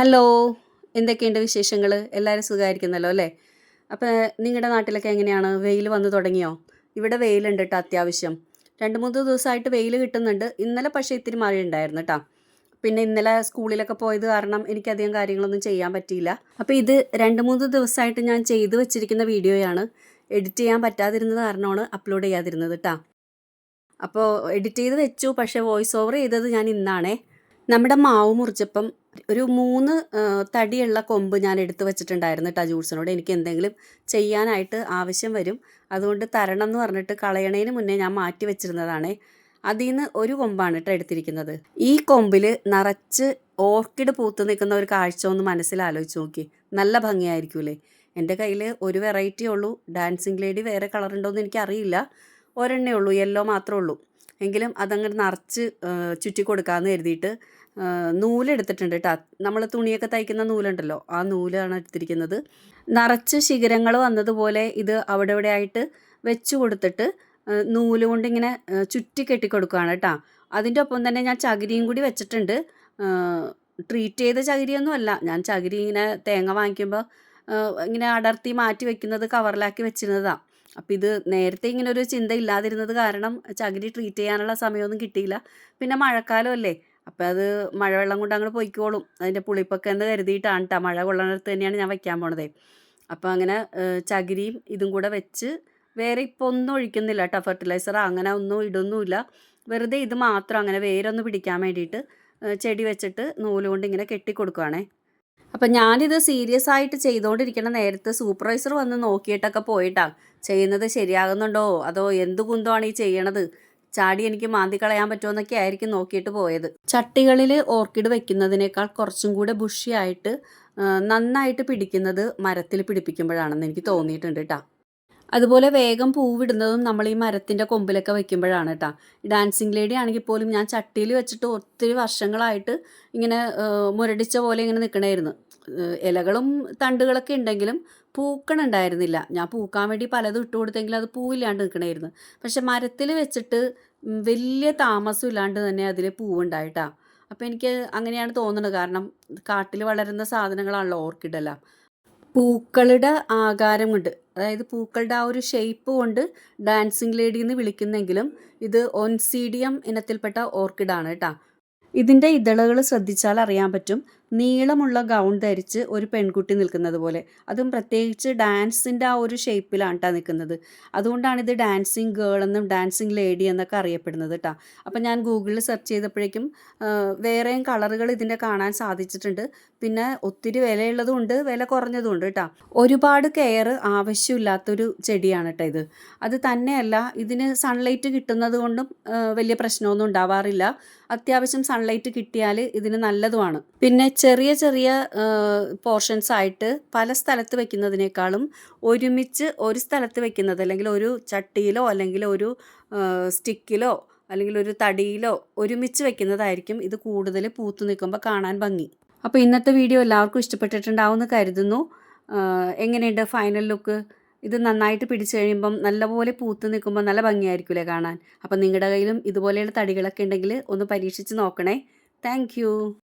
Hello എന്തൊക്കെയുണ്ട് വിശേഷങ്ങൾ എല്ലാവരും സുഖമായിരിക്കുന്നല്ലോ അല്ലേ? അപ്പോൾ നിങ്ങളുടെ നാട്ടിലൊക്കെ എങ്ങനെയാണ്? വെയിൽ വന്നു തുടങ്ങിയോ? ഇവിടെ വെയിലുണ്ട് കേട്ടോ അത്യാവശ്യം. രണ്ട് മൂന്ന് ദിവസമായിട്ട് വെയിൽ കിട്ടുന്നുണ്ട്. ഇന്നലെ പക്ഷേ ഇത്തിരി മഴ ഉണ്ടായിരുന്നു കേട്ടോ പിന്നെ ഇന്നലെ സ്കൂളിലൊക്കെ പോയത് കാരണം എനിക്കധികം കാര്യങ്ങളൊന്നും ചെയ്യാൻ പറ്റിയില്ല. അപ്പോൾ ഇത് രണ്ട് മൂന്ന് ദിവസമായിട്ട് ഞാൻ ചെയ്തു വെച്ചിരിക്കുന്ന വീഡിയോയാണ്. എഡിറ്റ് ചെയ്യാൻ പറ്റാതിരുന്നത് കാരണമാണ് അപ്ലോഡ് ചെയ്യാതിരുന്നത് കേട്ടോ അപ്പോൾ എഡിറ്റ് ചെയ്ത് വെച്ചു. പക്ഷേ വോയിസ് ഓവർ ചെയ്തത് ഞാൻ ഇന്നാണേ. നമ്മുടെ മാവ് മുറിച്ചപ്പം ഒരു മൂന്ന് തടിയുള്ള കൊമ്പ് ഞാൻ എടുത്തു വെച്ചിട്ടുണ്ടായിരുന്നു കേട്ടോ ജ്യൂസിനോട് എനിക്ക് എന്തെങ്കിലും ചെയ്യാനായിട്ട് ആവശ്യം വരും. അതുകൊണ്ട് തരണം എന്ന് പറഞ്ഞിട്ട് കളയണേന് മുന്നേ ഞാൻ മാറ്റി വെച്ചിരുന്നതാണേ. അതിൽ നിന്ന് ഒരു കൊമ്പാണ് കേട്ടോ എടുത്തിരിക്കുന്നത്. ഈ കൊമ്പിൽ നിറച്ച് ഓർക്കിഡ് പൂത്ത് നിൽക്കുന്ന ഒരു കാഴ്ച ഒന്ന് മനസ്സിൽ ആലോചിച്ച് നോക്കി. നല്ല ഭംഗിയായിരിക്കൂലേ? എന്റെ കയ്യിൽ ഒരു വെറൈറ്റി ഉള്ളൂ. ഡാൻസിങ് ലേഡി വേറെ കളർ ഉണ്ടോയെന്ന് എനിക്കറിയില്ല. ഒരെണ്ണേ ഉള്ളൂ. യെല്ലോ മാത്രമേ ഉള്ളൂ. എങ്കിലും അതങ്ങനെ നിറച്ച് ചുറ്റി കൊടുക്കാമെന്ന് കരുതിയിട്ട് നൂലെടുത്തിട്ടുണ്ട് കേട്ടോ നമ്മൾ തുണിയൊക്കെ തയ്ക്കുന്ന നൂലുണ്ടല്ലോ ആ നൂലാണ് എടുത്തിരിക്കുന്നത്. നിറച്ച് ശിഖരങ്ങൾ വന്നതുപോലെ ഇത് അവിടെ ഇവിടെ ആയിട്ട് വെച്ച് കൊടുത്തിട്ട് നൂൽ കൊണ്ട് ഇങ്ങനെ ചുറ്റി കെട്ടി കൊടുക്കുകയാണ് കേട്ടോ അതിന്റെ ഒപ്പം തന്നെ ഞാൻ ചകിരിയും കൂടി വെച്ചിട്ടുണ്ട്. ട്രീറ്റ് ചെയ്ത ചകിരിയൊന്നും അല്ല. ഞാൻ ചകിരി ഇങ്ങനെ തേങ്ങ വാങ്ങിക്കുമ്പോൾ ഇങ്ങനെ അടർത്തി മാറ്റി വെക്കുന്നത് കവറിലാക്കി വെച്ചിരുന്നതാണ് അപ്പോൾ ഇത് നേരത്തെ ഇങ്ങനെ ഒരു ചിന്ത ഇല്ലാതിരുന്നത് കാരണം ചകിരി ട്രീറ്റ് ചെയ്യാനുള്ള സമയമൊന്നും കിട്ടിയില്ല. പിന്നെ മഴക്കാലം അല്ലേ? അപ്പോൾ അത് മഴവെള്ളം കൊണ്ട് അങ്ങോട്ട് പൊയ്ക്കോളും. അതിന്റെ പുളിപ്പൊക്കെ എന്ന് കരുതിയിട്ടാണ് കേട്ടോ മഴ കൊള്ളണത്ത് തന്നെയാണ് ഞാൻ വയ്ക്കാൻ പോണത്. അപ്പോൾ അങ്ങനെ ചകിരിയും ഇതും കൂടെ വെച്ച് വേറെ ഇപ്പോൾ ഒന്നും ഒഴിക്കുന്നില്ല കേട്ടോ ഫെർട്ടിലൈസർ അങ്ങനെ ഒന്നും ഇടൊന്നുമില്ല വെറുതെ ഇത് മാത്രം അങ്ങനെ വേരൊന്ന് പിടിക്കാൻ വേണ്ടിയിട്ട് ചെടി വെച്ചിട്ട് നൂലുകൊണ്ട് ഇങ്ങനെ കെട്ടിക്കൊടുക്കുവാണേ. അപ്പം ഞാനിത് സീരിയസ് ആയിട്ട് ചെയ്തുകൊണ്ടിരിക്കണ നേരത്ത് സൂപ്പർവൈസർ വന്ന് നോക്കിയിട്ടൊക്കെ പോയിട്ടാണ് ചെയ്യുന്നത് ശരിയാകുന്നുണ്ടോ? അതോ എന്ത് കുന്തമാണ് ഈ ചെയ്യണത്? ചാടി എനിക്ക് മാന്തി കളയാൻ പറ്റുമോ എന്നൊക്കെ ആയിരിക്കും നോക്കിയിട്ട് പോയത്. ചട്ടികളിൽ ഓർക്കിഡ് വെക്കുന്നതിനേക്കാൾ കുറച്ചും കൂടെ ബുഷിയായിട്ട് നന്നായിട്ട് പിടിക്കുന്നത് മരത്തിൽ പിടിപ്പിക്കുമ്പോഴാണെന്ന് എനിക്ക് തോന്നിയിട്ടുണ്ട് കേട്ടോ അതുപോലെ വേഗം പൂവിടുന്നതും നമ്മൾ ഈ മരത്തിന്റെ കൊമ്പിലൊക്കെ വെക്കുമ്പോഴാണ് കേട്ടോ ഡാൻസിങ് ലേഡി ആണെങ്കിൽ പോലും ഞാൻ ചട്ടിയിൽ വെച്ചിട്ട് ഒത്തിരി വർഷങ്ങളായിട്ട് ഇങ്ങനെ മുരടിച്ച പോലെ ഇങ്ങനെ നിൽക്കണമായിരുന്നു ഇലകളും തണ്ടുകളൊക്കെ ഉണ്ടെങ്കിലും പൂക്കണുണ്ടായിരുന്നില്ല. ഞാൻ പൂക്കാൻ വേണ്ടി പലതും ഇട്ട് കൊടുത്തെങ്കിലും അത് പൂവില്ലാണ്ട് നിൽക്കണമായിരുന്നു പക്ഷെ മരത്തിൽ വെച്ചിട്ട് വലിയ താമസം ഇല്ലാണ്ട് തന്നെ അതിൽ പൂവുണ്ടായിട്ടാ. അപ്പോൾ എനിക്ക് അങ്ങനെയാണ് തോന്നുന്നത്. കാരണം കാട്ടിൽ വളരുന്ന സാധനങ്ങളാണല്ലോ ഓർക്കിഡെല്ലാം പൂക്കളുടെ ആകാരം കൊണ്ട് അതായത് പൂക്കളുടെ ആ ഒരു ഷേപ്പ് കൊണ്ട് ഡാൻസിങ് ലേഡി എന്ന് വിളിക്കുന്നെങ്കിലും ഇത് ഒൻസീഡിയം ഇനത്തിൽപ്പെട്ട ഓർക്കിഡാണ് കേട്ടോ. ഇതിന്റെ ഇതളകൾ ശ്രദ്ധിച്ചാൽ അറിയാൻ പറ്റും. നീളമുള്ള ഗൗൺ ധരിച്ച് ഒരു പെൺകുട്ടി നിൽക്കുന്നത് പോലെ. അതും പ്രത്യേകിച്ച് ഡാൻസിന്റെ ആ ഒരു ഷേപ്പിലാണ് കേട്ടോ നിൽക്കുന്നത്. അതുകൊണ്ടാണ് ഇത് ഡാൻസിങ് ഗേൾ എന്നും ഡാൻസിങ് ലേഡി എന്നൊക്കെ അറിയപ്പെടുന്നത് കേട്ടോ അപ്പം ഞാൻ ഗൂഗിളിൽ സെർച്ച് ചെയ്തപ്പോഴേക്കും വേറെയും കളറുകൾ ഇതിന്റെ കാണാൻ സാധിച്ചിട്ടുണ്ട്. പിന്നെ ഒത്തിരി വിലയുള്ളതും ഉണ്ട് വില കുറഞ്ഞതും ഉണ്ട് കേട്ടോ ഒരുപാട് കെയർ ആവശ്യമില്ലാത്തൊരു ചെടിയാണ് കേട്ടോ ഇത്. അത് തന്നെയല്ല ഇതിന് സൺലൈറ്റ് കിട്ടുന്നത് കൊണ്ടും വലിയ പ്രശ്നമൊന്നും ഉണ്ടാവാറില്ല. അത്യാവശ്യം സൺലൈറ്റ് കിട്ടിയാൽ ഇതിന് നല്ലതുമാണ്. പിന്നെ ചെറിയ ചെറിയ പോർഷൻസ് ആയിട്ട് പല സ്ഥലത്ത് വെക്കുന്നതിനേക്കാളും ഒരുമിച്ച് ഒരു സ്ഥലത്ത് വെക്കുന്നത് അല്ലെങ്കിൽ ഒരു ചട്ടിയിലോ അല്ലെങ്കിൽ ഒരു സ്റ്റിക്കിലോ അല്ലെങ്കിൽ ഒരു തടിയിലോ ഒരുമിച്ച് വെക്കുന്നതായിരിക്കും ഇത് കൂടുതൽ പൂത്തു നിൽക്കുമ്പോൾ കാണാൻ ഭംഗി. അപ്പോൾ ഇന്നത്തെ വീഡിയോ എല്ലാവർക്കും ഇഷ്ടപ്പെട്ടിട്ടുണ്ടാവുമെന്ന് കരുതുന്നു. എങ്ങനെയുണ്ട് ഫൈനൽ ലുക്ക് ഇത് നന്നായിട്ട് പിടിച്ചു കഴിയുമ്പം നല്ലപോലെ പൂത്ത് നിൽക്കുമ്പോൾ നല്ല ഭംഗിയായിരിക്കില്ലേ കാണാൻ. അപ്പം നിങ്ങളുടെ കയ്യിലും ഇതുപോലെയുള്ള തടികളൊക്കെ ഉണ്ടെങ്കിൽ ഒന്ന് പരീക്ഷിച്ച് നോക്കണേ. താങ്ക്